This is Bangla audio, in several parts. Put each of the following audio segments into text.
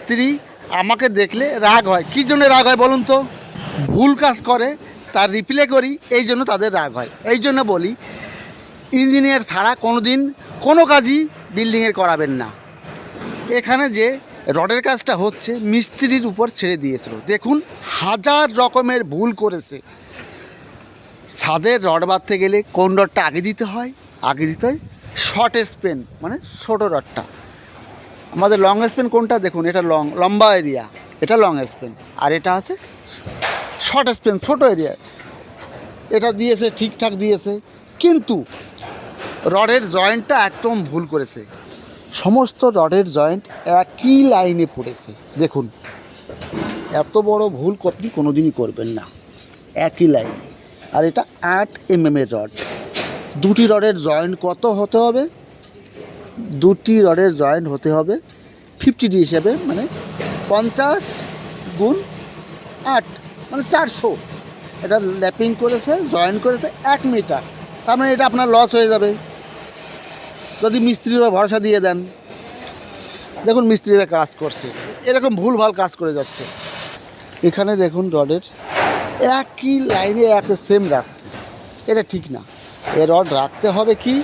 স্ত্রী আমাকে দেখলে রাগ হয়। কী জন্য রাগ হয় বলুন তো? ভুল কাজ করে, তার রিপ্লে করি, এই জন্য তাদের রাগ হয়। এই জন্য বলি, ইঞ্জিনিয়ার ছাড়া কোনো দিন কোনো কাজই বিল্ডিংয়ের করাবেন না। এখানে যে রডের কাজটা হচ্ছে, মিস্ত্রির উপর ছেড়ে দিয়েছিল। দেখুন, হাজার রকমের ভুল করেছে। ছাদের রড বাঁধতে গেলে কোন রডটা আগে দিতে হয়? আগে দিতে হয় শর্ট স্পেন মানে ছোটো রডটা। আমাদের লং স্পেন কোনটা দেখুন, এটা লং লম্বা এরিয়া এটা লং স্পেন আর এটা আছে শর্ট স্পেন ছোটো এরিয়া এটা দিয়েছে, ঠিকঠাক দিয়েছে, কিন্তু রডের জয়েন্টটা একদম ভুল করেছে। সমস্ত রডের জয়েন্ট একই লাইনে পড়েছে, দেখুন। এত বড় ভুল আপনি কোনোদিনই করবেন না, একই লাইনে। আর এটা আট এম এর রড, দুটি রডের জয়েন্ট কত হতে হবে? দুটি রডের জয়েন্ট হতে হবে ফিফটি ডি হিসেবে মানে পঞ্চাশ গুণ আট মানে চারশো। এটা ল্যাপিং করেছে জয়েন করেছে এক মিটার। তার মানে এটা আপনার লস হয়ে যাবে। যদি মিস্ত্রিরা ভরসা দিয়ে দেন। দেখুন মিস্ত্রিরা কাজ করছে। এরকম ভুলভাল কাজ করে যাচ্ছে। এখানে দেখুন রডের একই লাইনে এক সেম রাখছে। এটা ঠিক না। এ রড রাখতে হবে কি?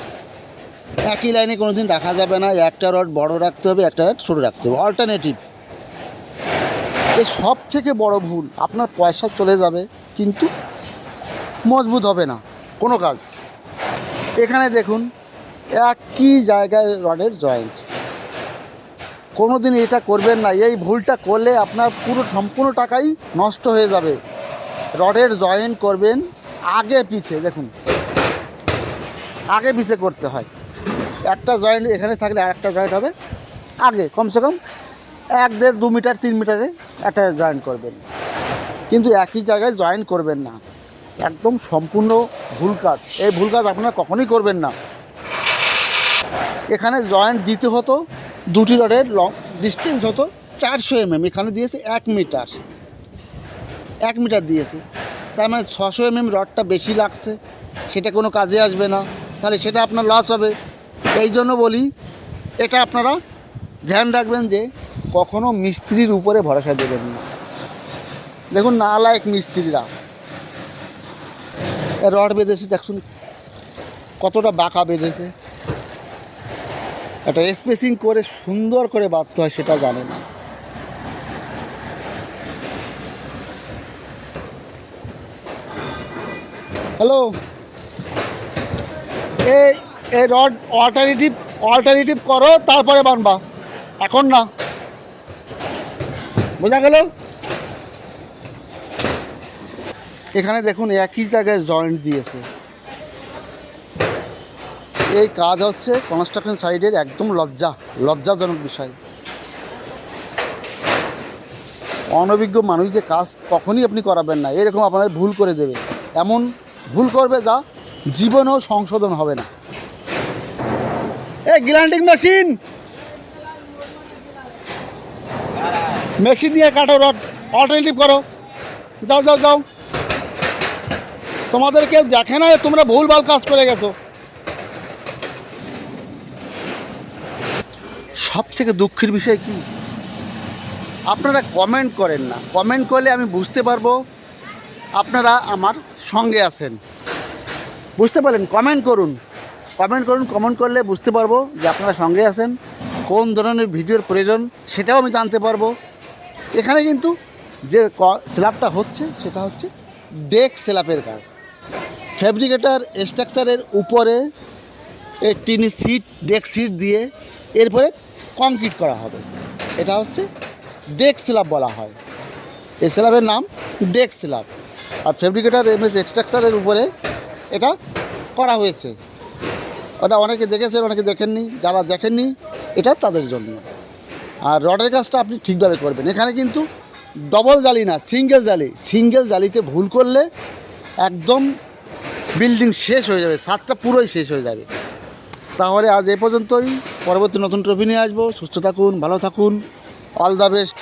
একই লাইনে কোনো দিন রাখা যাবে না, একটা রড বড় রাখতে হবে, একটা রড ছোটো রাখতে হবে অল্টারনেটিভ এ সব থেকে বড় ভুল, আপনার পয়সা চলে যাবে, কিন্তু মজবুত হবে না, কোনো কাজ। এখানে দেখুন, একই জায়গায় রডের জয়েন্ট কোনো দিন এটা করবেন না, এই ভুলটা করলে আপনার পুরো সম্পূর্ণ টাকাই নষ্ট হয়ে যাবে। রডের জয়েন্ট করবেন, আগে পিছে, দেখুন, আগে পিছে করতে হয়। একটা জয়েন্ট এখানে থাকলে আর একটা জয়েন্ট হবে। আগে, কমসে কম এক দেড় দু মিটার, তিন মিটারে একটা জয়েন্ট করবেন। কিন্তু একই জায়গায় জয়েন্ট করবেন না। একদম সম্পূর্ণ ভুল কাজ। এই ভুল কাজ আপনারা কখনোই করবেন না। এখানে জয়েন্ট দিতে হতো দুটি রডের লং ডিস্টেন্স হতো চারশো এমএম এখানে দিয়েছে এক মিটার। এক মিটার দিয়েছে। তার মানে ছশো এমএম রডটা বেশি লাগছে। সেটা কোনো কাজে আসবে না। তাহলে সেটা আপনার লস হবে। এই জন্য বলি, এটা আপনারা ধ্যান রাখবেন যে কখনো মিস্ত্রির উপরে ভরসা দেবেন না। দেখুন না লায়ক মিস্ত্রিরা রড বেঁধেছে, দেখুন, কতটা বাঁকা বেঁধেছে। একটা স্পেসিং করে সুন্দর করে বাঁধতে হয়, সেটা জানে না হ্যালো? এই এই রড অল্টারনেটিভ অল্টারনেটিভ করো, তারপরে বানবা। এখন না। বোঝা গেল? এখানে দেখুন, একই জায়গায় জয়েন্ট দিয়েছে। এই কাজ হচ্ছে কনস্ট্রাকশন সাইডের একদম লজ্জা, লজ্জাজনক বিষয়। অনভিজ্ঞ মানুষ যে কাজ কখনই আপনি করাবেন না। এরকম আপনার ভুল করে দেবে। এমন ভুল করবে যা জীবনেও সংশোধন হবে না। এই গ্রাইন্ডিং মেশিন। মেশিন দিয়ে কাটো, রড। অল্টারনেটিভ করো। যাও যাও যাও। তোমাদের কেউ দেখে না তোমরা ভুলভাল কাজ করে গেছো। সব থেকে দুঃখের বিষয় কি? আপনারা কমেন্ট করেন না। কমেন্ট করলে আমি বুঝতে পারব আপনারা আমার সঙ্গে আছেন। বুঝতে পারলেন? কমেন্ট করুন। কমেন্ট করুন কমেন্ট করলে বুঝতে পারব যে আপনারা সঙ্গে আছেন, কোন ধরনের ভিডিওর প্রয়োজন সেটাও আমি জানতে পারব। এখানে কিন্তু যে স্ল্যাবটা হচ্ছে, সেটা হচ্ছে ডেক স্ল্যাবের কাজ। ফ্যাব্রিকেটার স্ট্রাকচারের উপরে টিনি সিট ডেক সিট দিয়ে এরপরে কংক্রিট করা হবে। এটা হচ্ছে ডেক স্ল্যাব বলা হয়। এই স্ল্যাবের নাম ডেক স্ল্যাব আর ফেব্রিকেটার এম এস স্ট্রাকচারের উপরে এটা করা হয়েছে। ওটা অনেকে দেখেছেন অনেকে দেখেননি। যারা দেখেননি এটা তাদের জন্য। আর রডের কাজটা আপনি ঠিকভাবে করবেন। এখানে কিন্তু ডবল জালি না সিঙ্গেল জালি। সিঙ্গেল জালিতে ভুল করলে একদম বিল্ডিং শেষ হয়ে যাবে, ছাদটা পুরোই শেষ হয়ে যাবে। তাহলে আজ এ পর্যন্তই। পরবর্তী নতুন ট্রফি নিয়ে আসব। সুস্থ থাকুন, ভালো থাকুন। All the best